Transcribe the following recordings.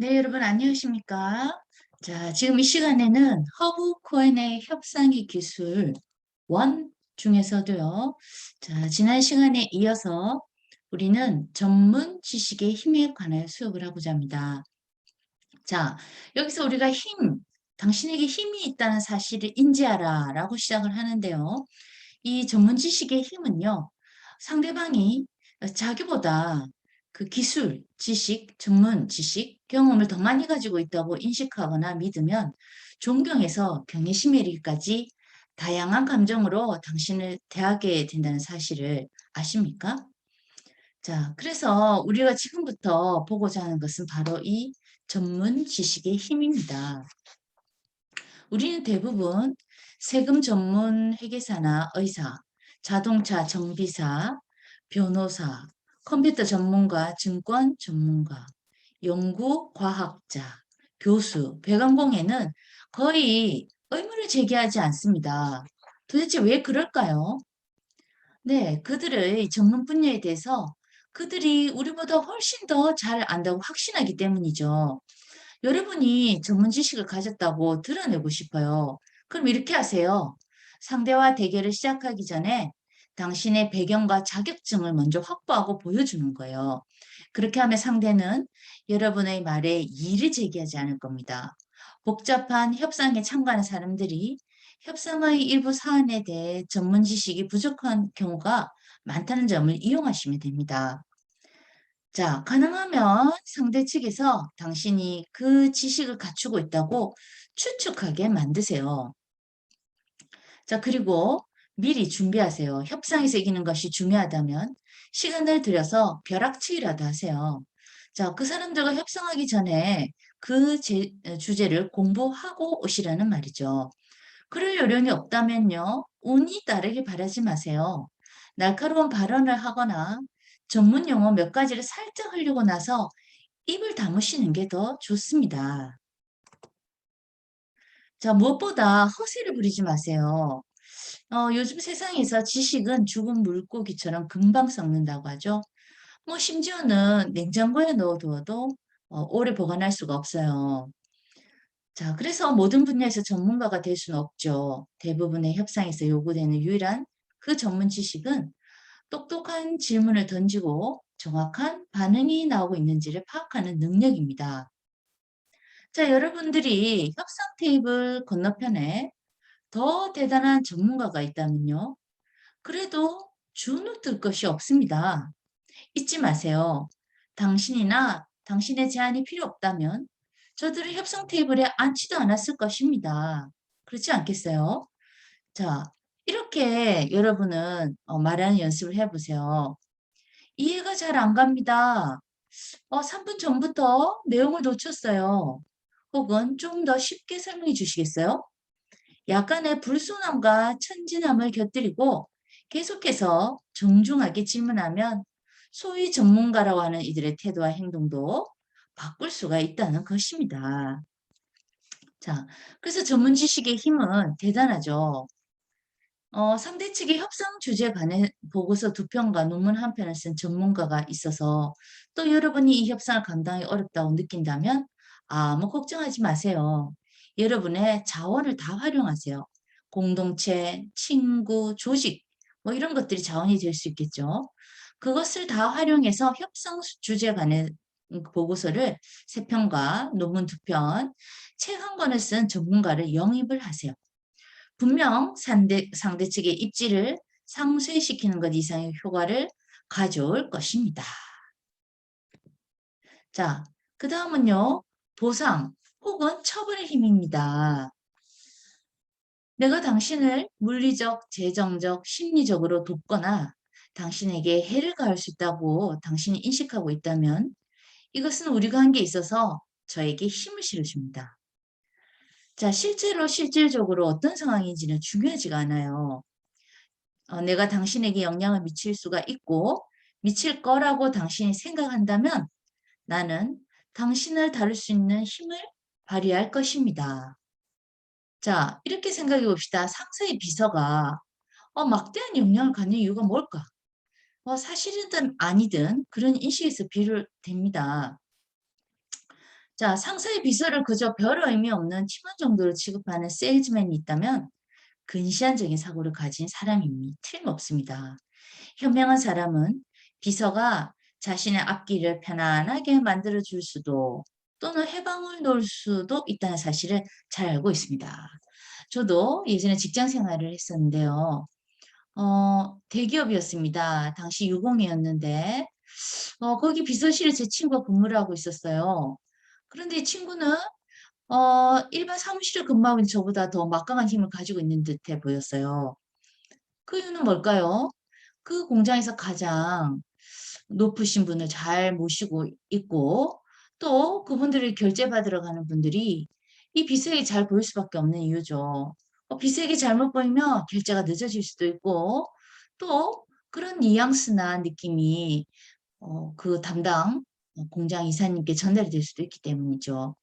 네, 여러분 안녕하십니까? 자, 지금 이 시간에는 허브 코엔의 협상의 기술 원 중에서도요. 자, 지난 시간에 이어서 우리는 전문 지식의 힘에 관하여 수업을 하고자 합니다. 자, 여기서 우리가 힘, 당신에게 힘이 있다는 사실을 인지하라 라고 시작을 하는데요. 이 전문 지식의 힘은요. 상대방이 자기보다 그 기술, 지식, 전문 지식, 경험을 더 많이 가지고 있다고 인식하거나 믿으면 존경해서 경외심에 이르기까지 다양한 감정으로 당신을 대하게 된다는 사실을 아십니까? 자, 그래서 우리가 지금부터 보고자 하는 것은 바로 이 전문 지식의 힘입니다. 우리는 대부분 세금 전문 회계사나 의사, 자동차 정비사, 변호사, 컴퓨터 전문가, 증권 전문가, 연구 과학자, 교수, 배관공에는 거의 의문을 제기하지 않습니다. 도대체 왜 그럴까요? 네, 그들의 전문 분야에 대해서 그들이 우리보다 훨씬 더 잘 안다고 확신하기 때문이죠. 여러분이 전문 지식을 가졌다고 드러내고 싶어요. 그럼 이렇게 하세요. 상대와 대결을 시작하기 전에 당신의 배경과 자격증을 먼저 확보하고 보여주는 거예요. 그렇게 하면 상대는 여러분의 말에 이의를 제기하지 않을 겁니다. 복잡한 협상에 참가하는 사람들이 협상의 일부 사안에 대해 전문 지식이 부족한 경우가 많다는 점을 이용하시면 됩니다. 자, 가능하면 상대 측에서 당신이 그 지식을 갖추고 있다고 추측하게 만드세요. 자, 그리고 미리 준비하세요. 협상에서 이기는 것이 중요하다면 시간을 들여서 벼락치기라도 하세요. 자, 그 사람들과 협상하기 전에 그 제, 주제를 공부하고 오시라는 말이죠. 그럴 요령이 없다면요. 운이 따르길 바라지 마세요. 날카로운 발언을 하거나 전문 용어 몇 가지를 살짝 흘리고 나서 입을 다무시는 게 더 좋습니다. 자, 무엇보다 허세를 부리지 마세요. 어, 요즘 세상에서 지식은 죽은 물고기처럼 금방 썩는다고 하죠. 뭐 심지어는 냉장고에 넣어두어도 어, 오래 보관할 수가 없어요. 자, 그래서 모든 분야에서 전문가가 될 수는 없죠. 대부분의 협상에서 요구되는 유일한 그 전문 지식은 똑똑한 질문을 던지고 정확한 반응이 나오고 있는지를 파악하는 능력입니다. 자, 여러분들이 협상 테이블 건너편에 더 대단한 전문가가 있다면요. 그래도 주눅 들 것이 없습니다. 잊지 마세요. 당신이나 당신의 제안이 필요 없다면 저들은 협상 테이블에 앉지도 않았을 것입니다. 그렇지 않겠어요? 자, 이렇게 여러분은 어, 말하는 연습을 해보세요. 이해가 잘 안 갑니다. 어, 3분 전부터 내용을 놓쳤어요. 혹은 좀 더 쉽게 설명해 주시겠어요? 약간의 불순함과 천진함을 곁들이고 계속해서 정중하게 질문하면 소위 전문가라고 하는 이들의 태도와 행동도 바꿀 수가 있다는 것입니다. 자, 그래서 전문 지식의 힘은 대단하죠. 어, 상대 측의 협상 주제에 관해 보고서 두 편과 논문 한 편을 쓴 전문가가 있어서 또 여러분이 이 협상을 감당하기 어렵다고 느낀다면 아무 걱정하지 마세요. 여러분의 자원을 다 활용하세요. 공동체, 친구, 조직 뭐 이런 것들이 자원이 될 수 있겠죠. 그것을 다 활용해서 협상 주제에 관해 보고서를 세 편과 논문 두 편, 책 한 권을 쓴 전문가를 영입을 하세요. 분명 상대, 상대 측의 입지를 상쇄시키는 것 이상의 효과를 가져올 것입니다. 자, 그 다음은요. 보상 혹은 처벌의 힘입니다. 내가 당신을 물리적, 재정적, 심리적으로 돕거나 당신에게 해를 가할 수 있다고 당신이 인식하고 있다면 이것은 한게 있어서 저에게 힘을 실어줍니다. 자, 실제로 실질적으로 어떤 상황인지는 중요하지가 않아요. 어, 내가 당신에게 영향을 미칠 수가 있고 미칠 거라고 당신이 생각한다면 나는 당신을 다룰 수 있는 힘을 발휘할 것입니다. 자, 이렇게 생각해 봅시다. 상사의 비서가 어, 막대한 영향을 갖는 이유가 뭘까? 어, 사실이든 아니든 그런 인식에서 비롯됩니다. 자, 상사의 비서를 그저 별 의미 없는 팀원 정도로 취급하는 세일즈맨이 있다면 근시안적인 사고를 가진 사람임이 틀림없습니다. 현명한 사람은 비서가 자신의 앞길을 편안하게 만들어 줄 수도 또는 해방을 놓을 수도 있다는 사실을 잘 알고 있습니다. 저도 예전에 직장 생활을 했었는데요. 어, 대기업이었습니다. 당시 유공이었는데 어, 거기 비서실에 제 친구가 근무를 하고 있었어요. 그런데 이 친구는 어, 일반 사무실에 근무하고 있는 저보다 더 막강한 힘을 가지고 있는 듯해 보였어요. 그 이유는 뭘까요? 그 공장에서 가장 높으신 분을 잘 모시고 있고 또 그분들을 결제받으러 가는 분들이 이 비서에게 잘 보일 수밖에 없는 이유죠. 어, 비서에게 잘못 보이면 결제가 늦어질 수도 있고 또 그런 뉘앙스나 느낌이 어, 그 담당 어, 공장 이사님께 전달이 될 수도 있기 때문이죠.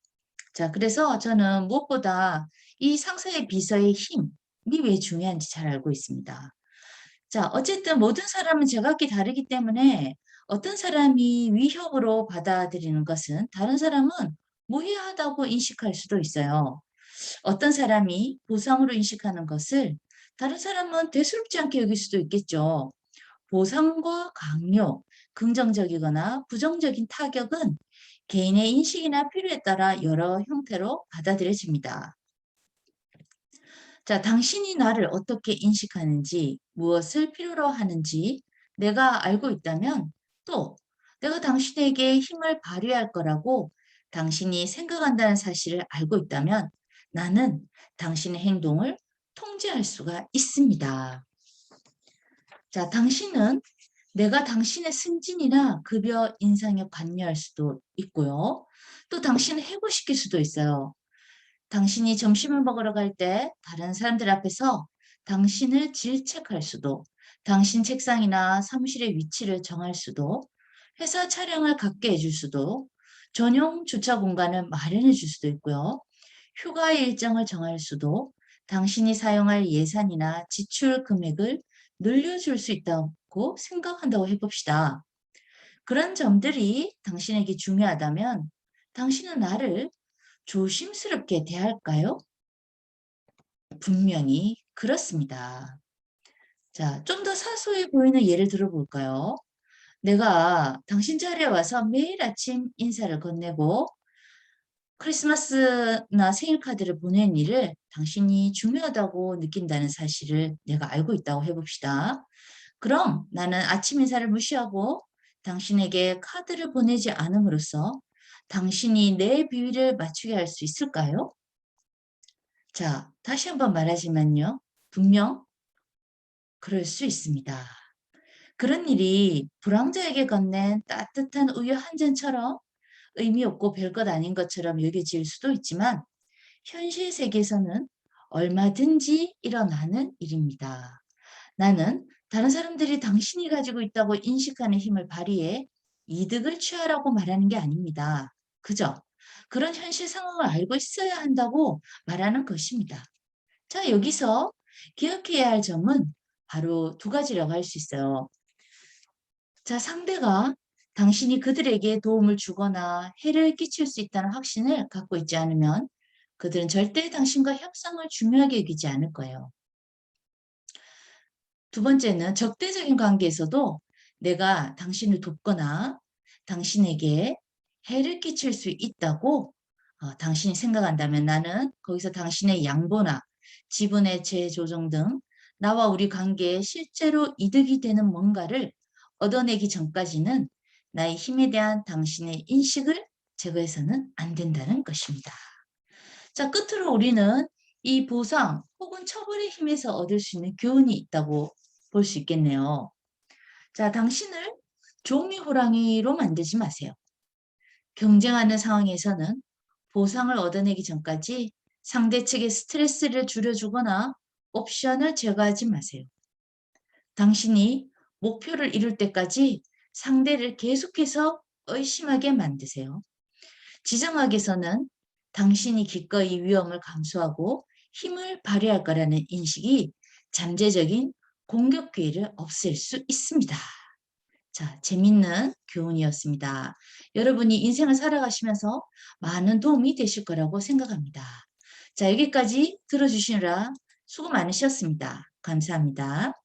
자, 그래서 저는 무엇보다 이 상사의 비서의 힘이 왜 중요한지 잘 알고 있습니다. 자, 어쨌든 모든 사람은 제각기 다르기 때문에 어떤 사람이 위협으로 받아들이는 것은 다른 사람은 무해하다고 인식할 수도 있어요. 어떤 사람이 보상으로 인식하는 것을 다른 사람은 대수롭지 않게 여길 수도 있겠죠. 보상과 강요, 긍정적이거나 부정적인 타격은 개인의 인식이나 필요에 따라 여러 형태로 받아들여집니다. 자, 당신이 나를 어떻게 인식하는지, 무엇을 필요로 하는지 내가 알고 있다면 또 내가 당신에게 힘을 발휘할 거라고 당신이 생각한다는 사실을 알고 있다면 나는 당신의 행동을 통제할 수가 있습니다. 자, 당신은 내가 당신의 승진이나 급여 인상에 관여할 수도 있고요. 또 당신을 해고시킬 수도 있어요. 당신이 점심을 먹으러 갈 때 다른 사람들 앞에서 당신을 질책할 수도, 당신 책상이나 사무실의 위치를 정할 수도, 회사 차량을 갖게 해줄 수도, 전용 주차 공간을 마련해 줄 수도 있고요. 휴가 일정을 정할 수도, 당신이 사용할 예산이나 지출 금액을 늘려줄 수 있다고 생각한다고 해봅시다. 그런 점들이 당신에게 중요하다면 당신은 나를 조심스럽게 대할까요? 분명히 그렇습니다. 자, 좀 더 사소해 보이는 예를 들어볼까요? 내가 당신 자리에 와서 매일 아침 인사를 건네고 크리스마스나 생일 카드를 보낸 일을 당신이 중요하다고 느낀다는 사실을 내가 알고 있다고 해봅시다. 그럼 나는 아침 인사를 무시하고 당신에게 카드를 보내지 않음으로써 당신이 내 비위를 맞추게 할 수 있을까요? 자, 다시 한번 말하지만요. 분명 그럴 수 있습니다. 그런 일이 불황자에게 건넨 따뜻한 우유 한 잔처럼 의미 없고 별것 아닌 것처럼 여겨질 수도 있지만 현실 세계에서는 얼마든지 일어나는 일입니다. 나는 다른 사람들이 당신이 가지고 있다고 인식하는 힘을 발휘해 이득을 취하라고 말하는 게 아닙니다. 그죠? 그런 현실 상황을 알고 있어야 한다고 말하는 것입니다. 자, 여기서 기억해야 할 점은 바로 두 가지라고 할 수 있어요. 자, 상대가 당신이 그들에게 도움을 주거나 해를 끼칠 수 있다는 확신을 갖고 있지 않으면 그들은 절대 당신과 협상을 중요하게 여기지 않을 거예요. 두 번째는 적대적인 관계에서도 내가 당신을 돕거나 당신에게 해를 끼칠 수 있다고 어, 당신이 생각한다면 나는 거기서 당신의 양보나 지분의 재조정 등 나와 우리 관계에 실제로 이득이 되는 뭔가를 얻어내기 전까지는 나의 힘에 대한 당신의 인식을 제거해서는 안 된다는 것입니다. 자, 끝으로 우리는 이 보상 혹은 처벌의 힘에서 얻을 수 있는 교훈이 있다고 볼 수 있겠네요. 자, 당신을 종이 호랑이로 만들지 마세요. 경쟁하는 상황에서는 보상을 얻어내기 전까지 상대 측의 스트레스를 줄여주거나 옵션을 제거하지 마세요. 당신이 목표를 이룰 때까지 상대를 계속해서 의심하게 만드세요. 지정학에서는 당신이 기꺼이 위험을 감수하고 힘을 발휘할 거라는 인식이 잠재적인 공격 기회를 없앨 수 있습니다. 자, 재밌는 교훈이었습니다. 여러분이 인생을 살아가시면서 많은 도움이 되실 거라고 생각합니다. 자, 여기까지 들어주시느라 수고 많으셨습니다. 감사합니다.